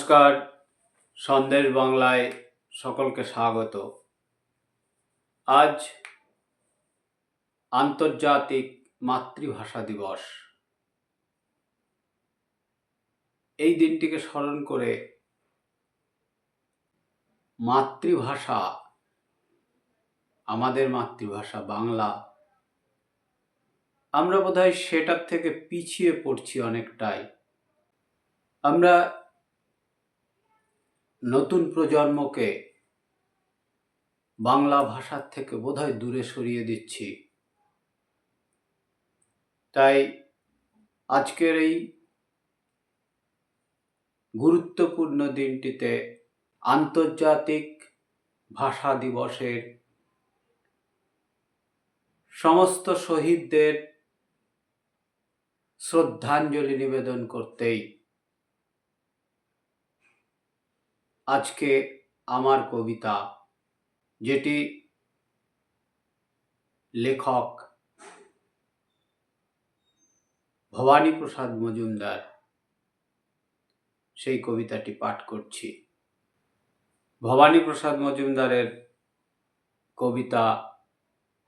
নমস্কার, সন্দেশ বাংলায় সকলকে স্বাগত। আজ আন্তর্জাতিক মাতৃভাষা দিবস। এই দিনটিকে স্মরণ করে মাতৃভাষা, আমাদের মাতৃভাষা বাংলা, আমরা বোধহয় সেটার থেকে পিছিয়ে পড়ছি অনেকটাই। আমরা নতুন প্রজন্মকে বাংলা ভাষার থেকে বোধহয় দূরে সরিয়ে দিচ্ছি। তাই আজকের এই গুরুত্বপূর্ণ দিনটিতে আন্তর্জাতিক ভাষা দিবসের সমস্ত শহীদদের শ্রদ্ধাঞ্জলি নিবেদন করতেই আজকে আমার কবিতা, যেটি লেখক ভবানী প্রসাদ মজুমদার, সেই কবিতাটি পাঠ করছি। ভবানী প্রসাদ মজুমদারের কবিতা,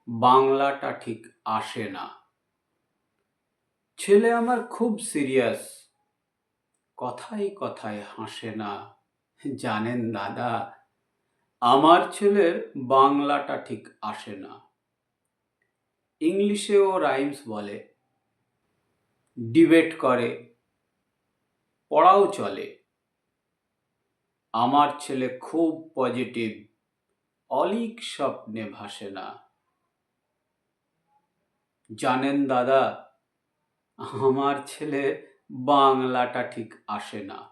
বাংলাটা ঠিক আসে না। ছেলে আমার খুব সিরিয়াস কথাই কথায় হাসে না। জানেন দাদা, আমার ছেলের বাংলাটা ঠিক আসে না। ইংলিশেও রাইমস বলে, ডিবেট করে, পড়াও চলে। আমার ছেলে খুব পজিটিভ, অলিক স্বপ্নে ভাসে না। জানেন দাদা, আমার ছেলে বাংলাটা ঠিক আসে না।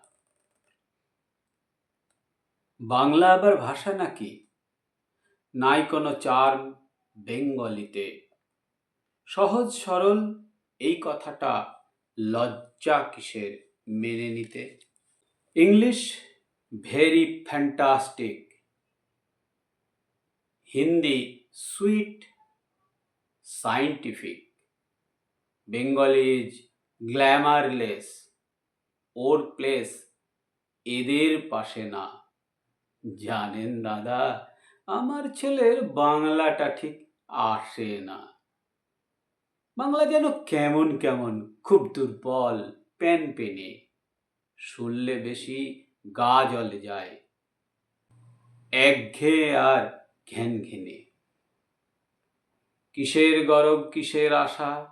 বাংলা আবার ভাষা নাকি? নাই কোনো চার্ম বেঙ্গলিতে। সহজ সরল এই কথাটা লজ্জা কিসের মেনে নিতে? English very fantastic. Hindi sweet scientific. Bengali is glamourless. Or place এদের পাশে না। জানেন দাদা, আমার ছেলের বাংলাটা ঠিক আসে না। বাংলা যেন কেমন কেমন, খুব দুর্বল, প্যান পেনে। শুনলে বেশি গা জলে যায়। একঘেয়ে আর ঘেন ঘেনে। কিসের গরব, কিসের আশা?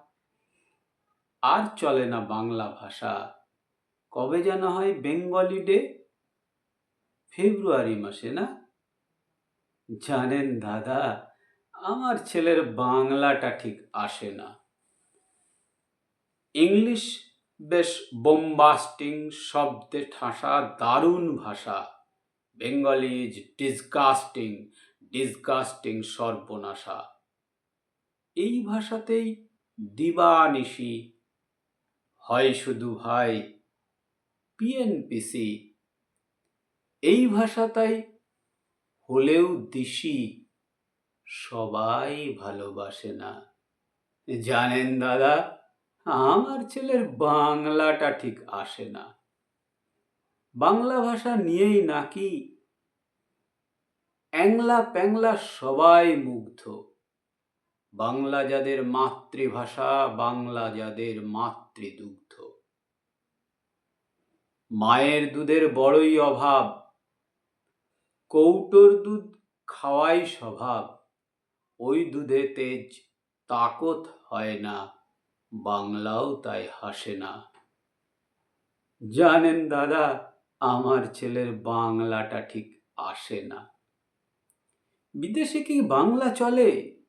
আর চলে না বাংলা ভাষা। কবে যেন হয় বেঙ্গলি ডে? ফেব্রুয়ারি মাসে না? জানেন দাদা, আমার ছেলের বাংলাটা ঠিক আসে না। ইংলিশ বেশ বোম্বাস্টিং শব্দে ঠাসা দারুণ ভাষা। বেঙ্গলি ইজ ডিসগাস্টিং ডিসগাস্টিং সর্বনাশা। এই ভাষাতেই দিবানিশি। হয় শুধু ভাই পিএনপিসি এই ভাষা তাই হলেও দিশি সবাই ভালোবাসে না। জানেন দাদা, আমার ছেলের বাংলাটা ঠিক আসে না। বাংলা ভাষা নিয়েই নাকি অ্যাংলা প্যাংলা সবাই মুগ্ধ। বাংলা যাদের মাতৃভাষা, বাংলা যাদের মাতৃদুগ্ধ। মায়ের দুধের বড়ই অভাব কৌটোর দুধ খাওয়াই স্বভাব। ওই দুধে তেজ তাকত হয় না, বাংলাও তাই হাসে না। জানেন দাদা, আমার ছেলের বাংলাটা ঠিক আসে না। বিদেশে কি বাংলা চলে?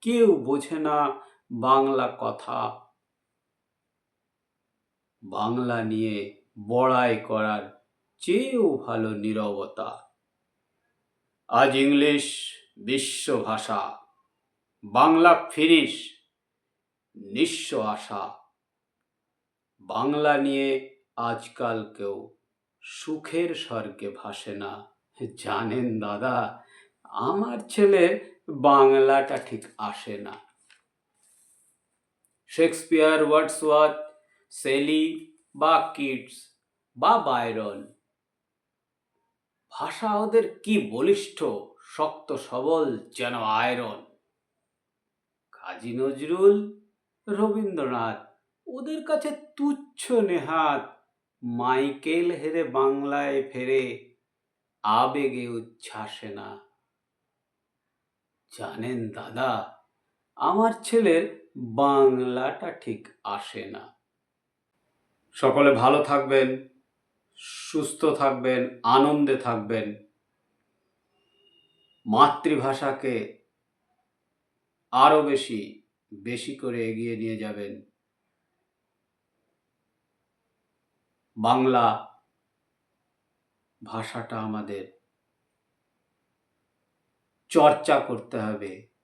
কেউ বোঝে না বাংলা কথা। বাংলা নিয়ে বড়াই করার চেয়েও ভালো নীরবতা। আজ ইংলিশ বিশ্ব ভাষা, বাংলা ফিরিস নিঃস্ব আশা। বাংলা নিয়ে আজকাল কেউ সুখের স্বর্গে ভাসে না। জানেন দাদা, আমার ছেলে বাংলাটা ঠিক আসে না। শেক্সপিয়ার, ওয়ার্ডসওয়ার্থ, সেলি বা কিডস বা বায়রন ভাষা ওদের কি বলিষ্ঠ, শক্ত, সবল, যেন আয়রন। কাজী নজরুল, রবীন্দ্রনাথ, ওদের কাছে তুচ্ছ নেহাত, মাইকেল হেরে বাংলায় ফেরে, আবেগে উচ্ছ্বাসে না। জানেন দাদা, আমার ছেলের বাংলাটা ঠিক আসে না। সকলে ভালো থাকবেন। সুস্থ থাকবেন, আনন্দে থাকবেন। মাতৃভাষাকে আরও বেশি বেশি করে এগিয়ে নিয়ে যাবেন। বাংলা ভাষাটা আমাদের চর্চা করতে হবে।